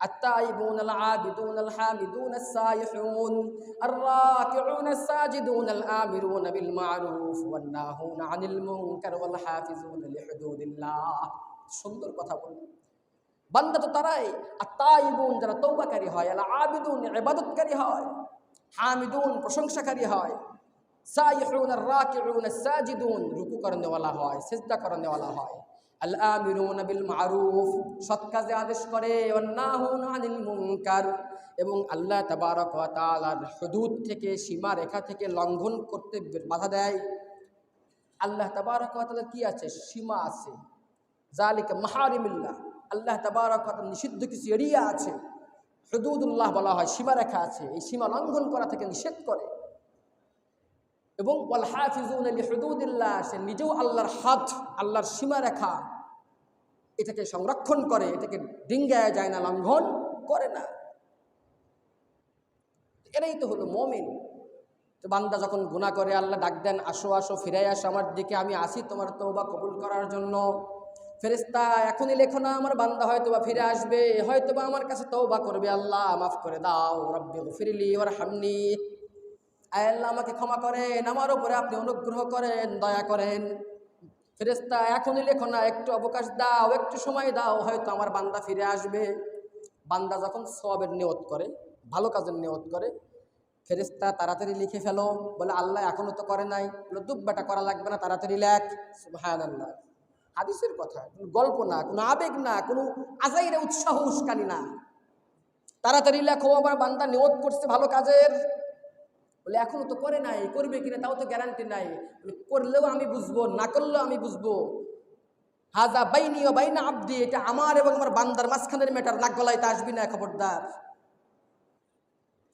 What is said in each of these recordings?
التائبون العابدون الحامدون السائحون الراكعون الساجدون الآمرون بالمعروف والناهون عن المنكر والحافظون لحدود الله সুন্দর কথা বলল বান্দা তো তারাই আত্মাইবুন যারা তৌবাকারী হয় আল আবিদুন ইবাদতকারী হয় হামিদুন প্রশংসাকারী হয় সাইহুন আর রাকিউন সাজিদুন রুকু করেনেওয়ালা হয় সিজদা করেনেওয়ালা হয় আল আমিরুন বিল মারুফ সৎ কাজে আদেশ করে অন্নাহুন আনিল মুনকার এবং আল্লাহ তাবারক ওয়া তাআলার হুদুদ থেকে, সীমা রেখা থেকে লঙ্ঘন করতে বাধা দেয়। আল্লাহ তাবারক তাআলার কি আছে? সীমা আছে। জালিকা মাহারিমিল্লাহ, আল্লাহ তাবারক নিষিদ্ধ কিছু এরিয়া আছে। হুদুদুল্লাহ বলা হয়, সীমা রেখা আছে। এই সীমা লঙ্ঘন করা থেকে নিষেধ করে। এবং সে নিজেও আল্লাহর হাত, আল্লাহর সীমা রেখা এটাকে সংরক্ষণ করে, এটাকে ডিঙ্গায় যায় না, লঙ্ঘন করে না। এরাই তো হলো মমিন। তো বান্দা যখন গুনাহ করে, আল্লাহ ডাক দেন, আসো আসো, ফিরে আসো আমার দিকে, আমি আসি তোমার তৌবা কবুল করার জন্য। ফেরেস্তা এখনই লেখো না, আমার বান্দা হয়তো বা ফিরে আসবে হয়তো বা আমার কাছে তৌবা করবে আল্লাহ, মাফ করে দাও, রব্বি ফিরলি ওর হামনি আল্লাহ আমাকে ক্ষমা করেন, আমার উপরে আপনি অনুগ্রহ করেন, দয়া করেন। ফেরেস্তা এখনই লেখো না, একটু অবকাশ দাও, একটু সময় দাও, হয়তো আমার বান্দা ফিরে আসবে। বান্দা যখন সবের নিয়ত করে, ভালো কাজের নিয়ত করে ফেরেস্তা তাড়াতাড়ি লিখে ফেলো, বলে, আল্লাহ এখনও তো করে নাই। বলে, দুব্বাটা করা লাগবে না, তাড়াতাড়ি লেখ। হ্যাঁ আল্লাহ হাদিসের কথা, কোনো গল্প না, কোনো আবেগ না, কোনো আজাইরে উৎসাহ উস্কানি না। তাড়াতাড়ি লেখো, আমার বান্দা নিয়ত করছে ভালো কাজের। বলে, এখনও তো করে নাই, করবে কিনা তাও তো গ্যারান্টি নাই। করলেও আমি বুঝব, না করলেও আমি বুঝব। হাজা বাইনি ও বাইনা আব্দি, এটা আমার এবং আমার বান্দার মাঝখানের মেটার নাক গলাইতে আসবি না, খবরদার।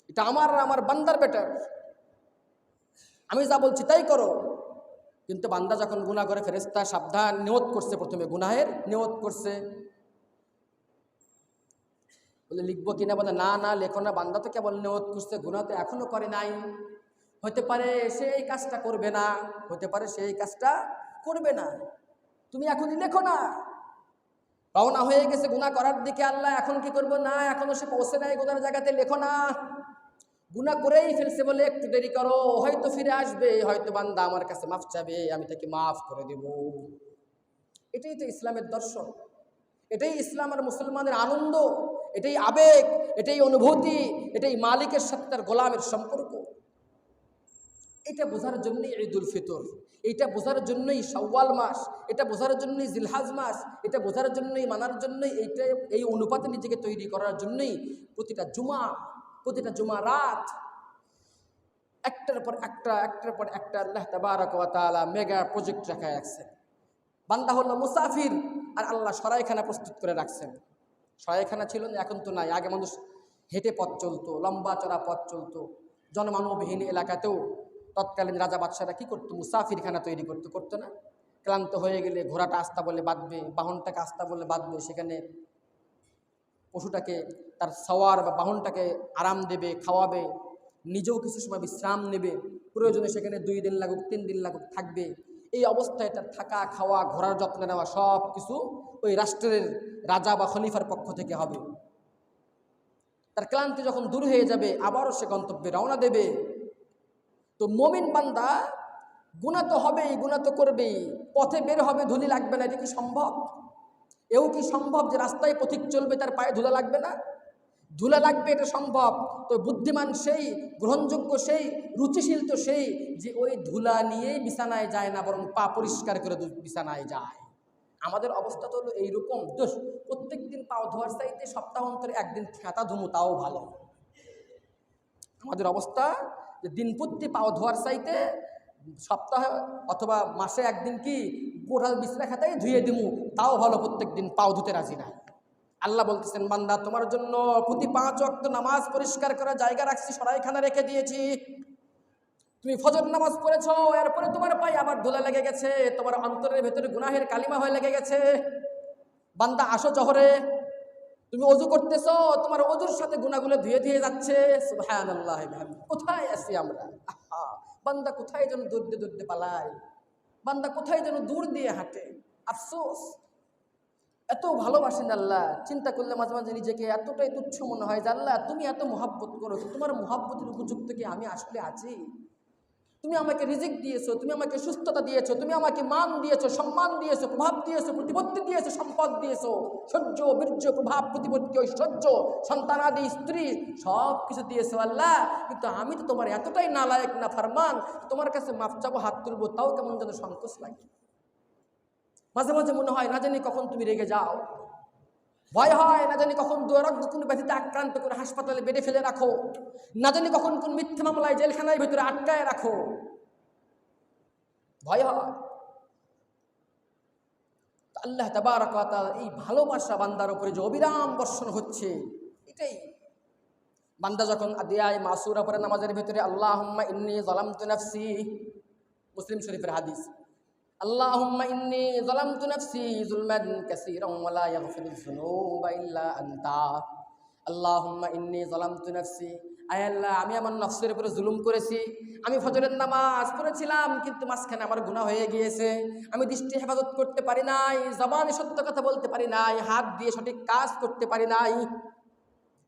এটা আমার আমার বান্দার বেটার আমি যা বলছি তাই করো। কিন্তু বান্দা যখন গুনাহ করে ফেরেস্তা সাবধান, নিয়ত করছে প্রথমে। গুনাহের নিয়ত করছে। বলে লিখব কিনা বলে, না না, লেখো না, বান্দা তো কেবল নিয়ত করছে গুনাহ তো এখনও করে নাই। হতে পারে সে এই কাজটা করবে না, হতে পারে সে এই কাজটা করবে না। তুমি এখনই লেখো না। রওনা হয়ে গেছে গুনাহ করার দিকে, আল্লাহ এখন কি করব? না, এখনও সে পৌঁছে নাই গুনার জায়গাতে, লেখো না। গুণা করেই ফেলছে বলে একটু দেরি করো, হয়তো ফিরে আসবে, হয়তো বান্দা আমার কাছে মাফ চাবে, আমি তাকে মাফ করে দেব। এটাই তো ইসলামের দর্শন। এটাই ইসলাম আর মুসলমানের আনন্দ। এটাই আবেগ, এটাই অনুভূতি, এটাই মালিকের সাথে তার গোলামের সম্পর্ক। এটা বোঝার জন্যই ঈদুল ফিতর, এটা বোঝার জন্যই সওয়াল মাস, এটা বোঝার জন্যই জিলহাজ মাস, এটা বোঝার জন্যই মানার জন্যই এইটা, এই অনুপাতে নিজেকে তৈরি করার জন্যই প্রতিটা জুমা প্রতিটা জুমা রাত, একটার পর একটা, একটার পর একটা, আল্লাহ তাবারক ওয়া তাআলা মেগা প্রজেক্ট রাখা রাখছেন। বান্দা হলো মুসাফির আর আল্লাহ সরাইখানা প্রস্তুত করে রাখছেন। সরাইখানা ছিল না এখন তো নাই। আগে মানুষ হেঁটে পথ চলতো, লম্বা চড়া পথ চলতো। জনমানবহীন এলাকাতেও তৎকালীন রাজা বাদশারা কী করতো? মুসাফিরখানা তৈরি করতো করতো না? ক্লান্ত হয়ে গেলে ঘোড়াটা আস্তা বলে বাঁধবে, বাহনটাকে আস্তা বলে বাঁধবে, সেখানে পশুটাকে তার সওয়ার বা বাহনটাকে আরাম দেবে, খাওয়াবে, নিজেও কিছু সময় বিশ্রাম নেবে। প্রয়োজনে সেখানে দুই দিন লাগুক, তিন দিন লাগুক, থাকবে। এই অবস্থায় তার থাকা, খাওয়া, ঘোরার যত্ন নেওয়া সব কিছু ওই রাষ্ট্রের রাজা বা খলিফার পক্ষ থেকে হবে। তার ক্লান্তি যখন দূর হয়ে যাবে, আবারও সে গন্তব্যে রওনা দেবে। তো মমিন বান্দা, গুণা তো হবেই, গুণা তো করবেই, পথে বের হবে, ধুলি লাগবে না, এটা কি সম্ভব? এও কি সম্ভব যে রাস্তায় পথিক চলবে, তার পায়ে ধুলা লাগবে না? ধুলা লাগবে, এটা সম্ভব। তো বুদ্ধিমান সেই, গ্রহণযোগ্য সেই, রুচিশীল তো সেই যে ওই ধুলা নিয়েই বিছানায় যায় না, বরং পা পরিষ্কার করে বিছানায় যায়। আমাদের অবস্থা তো হলো এইরকম। দোষ প্রত্যেক দিন পাও ধোয়ার চাইতে সপ্তাহ অন্তরে একদিন খেতা ধুমু তাও ভালো। আমাদের অবস্থা যে দিন প্রতি পাও ধোয়ার চাইতে সপ্তাহে অথবা মাসে একদিন কি গোড়াল বিছনা খাতাই ধুয়ে দিমু, তাও ভালো প্রত্যেক দিন পাও ধুতে রাজি নাই। আল্লাহ বলতেছেন, বান্দা, তোমার জন্য প্রতি পাঁচ অক্ত নামাজ পরিষ্কার করার জায়গা রাখছি, সরাইখানা রেখে দিয়েছি। তুমি ফজর নামাজ পড়েছ, এরপরে তোমার পায়ে আবার ধুলা লেগে গেছে, তোমার অন্তরের ভেতরে গুনাহের কালিমা হয়ে লেগে গেছে। বান্দা, আসো জহরে। তুমি অজু করতেছ, তোমার অজুর সাথে গুণাগুলো ধুয়ে ধুয়ে যাচ্ছে। কোথায় আছি আমরা? বান্দা, কোথায় যেন দৌড়তে দৌড়তে পালায় বান্দা, কোথায় যেন দূর দিয়ে হাঁটে? আফসোস। এত ভালোবাসেন আল্লাহ, চিন্তা করলে মাঝে মাঝে নিজেকে এতটাই তুচ্ছ মনে হয় যে, আল্লাহ, তুমি এত মহাব্বত করো, তোমার মহাব্বতের উপযুক্ত কি আমি আসলে আছি? তুমি আমাকে রিজিক দিয়েছ, তুমি আমাকে সুস্থতা দিয়েছ, তুমি আমাকে মান দিয়েছ, সম্মান দিয়েছ, প্রভাব দিয়েছ, প্রতিপত্তি দিয়েছ, সম্পদ দিয়েছ, সহ্য, বীর্য, প্রভাব, প্রতিপত্তি, ঐশ্বর্য সন্তানাদি স্ত্রী, সব কিছু দিয়েছ আল্লাহ। কিন্তু আমি তো তোমার এতটাই নালায়ক না ফারমান তোমার কাছে মাফ চাবো, হাত তুলবো, তাও কেমন যেন সংকোচ লাগে। মাঝে মাঝে মনে হয়, না জানি কখন তুমি রেগে যাও। ভয় হয়, না জানি কখন দুয়ারক কোনো ব্যাধিতে আক্রান্ত করে হাসপাতালে বেডে ফেলে রাখো। না জানি কখন কোন মিথ্যে মামলায় জেলখানায় ভিতরে আটকায় রাখো। ভয় হয়। আল্লাহ তাবারক ওয়া তাআলা এই ভালোবাসা বান্দার উপরে যে অবিরাম বর্ষণ হচ্ছে, এটাই। বান্দা যখন আদিয়ায় মাসুরা পরে নামাজের ভিতরে আল্লাহ ইন্নি জালামতু নাফসি, মুসলিম শরীফের হাদিস। اللهم إني ظلمت نفسي ظلما كثيرا ولا يغفر الذنوب إلا أنت اللهم إني ظلمت نفسي আয় আল্লাহ আমি আমার নফসের উপরে জুলুম করেছি আমি ফজরের নামাজ পড়েছিলাম কিন্তু মাঝখানে আমার গুনাহ হয়ে গিয়েছে আমি দৃষ্টি হেফাজত করতে পারি নাই জবানে সত্য কথা বলতে পারি নাই হাত দিয়ে সঠিক কাজ করতে পারি নাই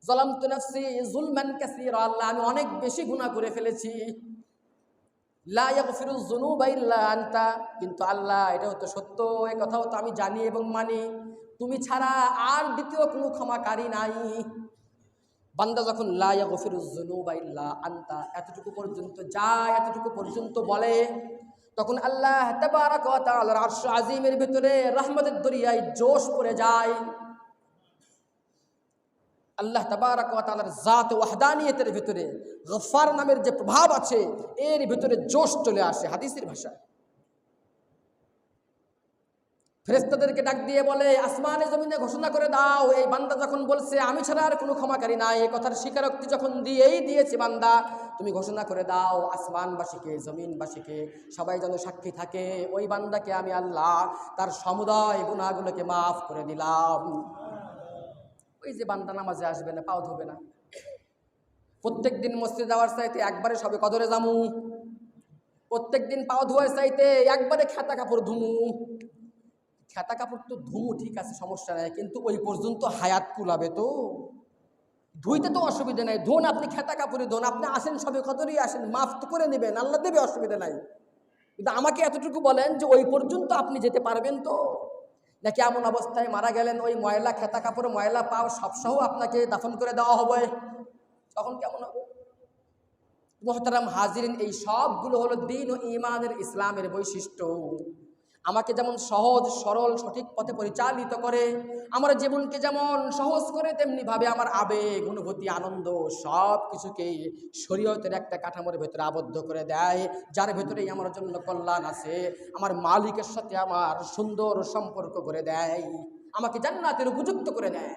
জলামতু নফসি জুলমান কাসীরা আল্লাহ আমি অনেক বেশি গুনাহ করে ফেলেছি ইল্লা আনতা। কিন্তু আল্লাহ, এটাও তো সত্য এই কথাও তো আমি জানি এবং মানি। তুমি ছাড়া আর দ্বিতীয় কোনো ক্ষমাকারী নাই। বান্দা যখন লা ইয়াগফিরুজ যুনুবা ইল্লা আনতা, এতটুকু পর্যন্ত যায়, এতটুকু পর্যন্ত বলে, তখন আল্লাহ তাবারাক ওয়া তাআলার আরশ আজিমের ভিতরে রহমতের দরিয়ায় জোশ পড়ে যায়। আল্লাহ তাবারাক ওয়া তাআলার জাত ওয়াহদানিয়তের ভিতরে গফার নামের যে প্রভাব আছে, এর ভিতরে জোশ চলে আসে হাদিসের ভাষায়। ফেরেস্তাদেরকে ডাক দিয়ে বলে, আসমানে জমিনে ঘোষণা করে দাও, এই বান্দা যখন বলছে, আমি ছাড়া আর কোনো ক্ষমাকারী নাই এই কথার স্বীকারোক্তি যখন দিয়েই দিয়েছে বান্দা, তুমি ঘোষণা করে দাও, আসমানবাসীকে, জমিনবাসীকে, সবাই যেন সাক্ষী থাকে, ওই বান্দাকে আমি আল্লাহ তার সমুদায় গুণাগুলোকে মাফ করে দিলাম। ওই যে বান্দা নামাজে আসবে না, পাও ধোবে না। প্রত্যেক দিন মসজিদ যাওয়ার চাইতে একবারে সবে কদরে জামু প্রত্যেক দিন পাও ধোয়ার চাইতে একবারে খেতা কাপড় ধুমু। খেতা কাপড় তো ধুমু, ঠিক আছে, সমস্যা নাই, কিন্তু ওই পর্যন্ত হায়াত কুলাবে তো। ধুইতে তো অসুবিধা নাই, ধোন আপনি খেতা কাপড়ে ধোন, আপনি আসেন সবে কদরই আসেন, মাফ তো করে নেবেন, আল্লাহ দেবে অসুবিধা নাই। কিন্তু আমাকে এতটুকু বলেন যে ওই পর্যন্ত আপনি যেতে পারবেন তো। নাকি এমন অবস্থায় মারা গেলেন, ওই ময়লা, খেতা কাপড়, ময়লা পাও সবসহ আপনাকে দাফন করে দেওয়া হবে। তখন কেমন হবে? মোহতারাম হাজিরিন, এই সবগুলো হলো দিন ও ইমানের ইসলামের বৈশিষ্ট্য। আমাকে যেমন সহজ, সরল, সঠিক পথে পরিচালিত করে, আমার জীবনকে যেমন সহজ করে, তেমনিভাবে আমার আবেগ, অনুভূতি, আনন্দ সব কিছুকেই শরীয়তের একটা কাঠামোর ভেতরে আবদ্ধ করে দেয়। যার ভেতরেই আমার জন্য কল্যাণ আছে, আমার মালিকের সাথে আমার সুন্দর সম্পর্ক করে দেয়, আমাকে জান্নাতের উপযুক্ত করে দেয়।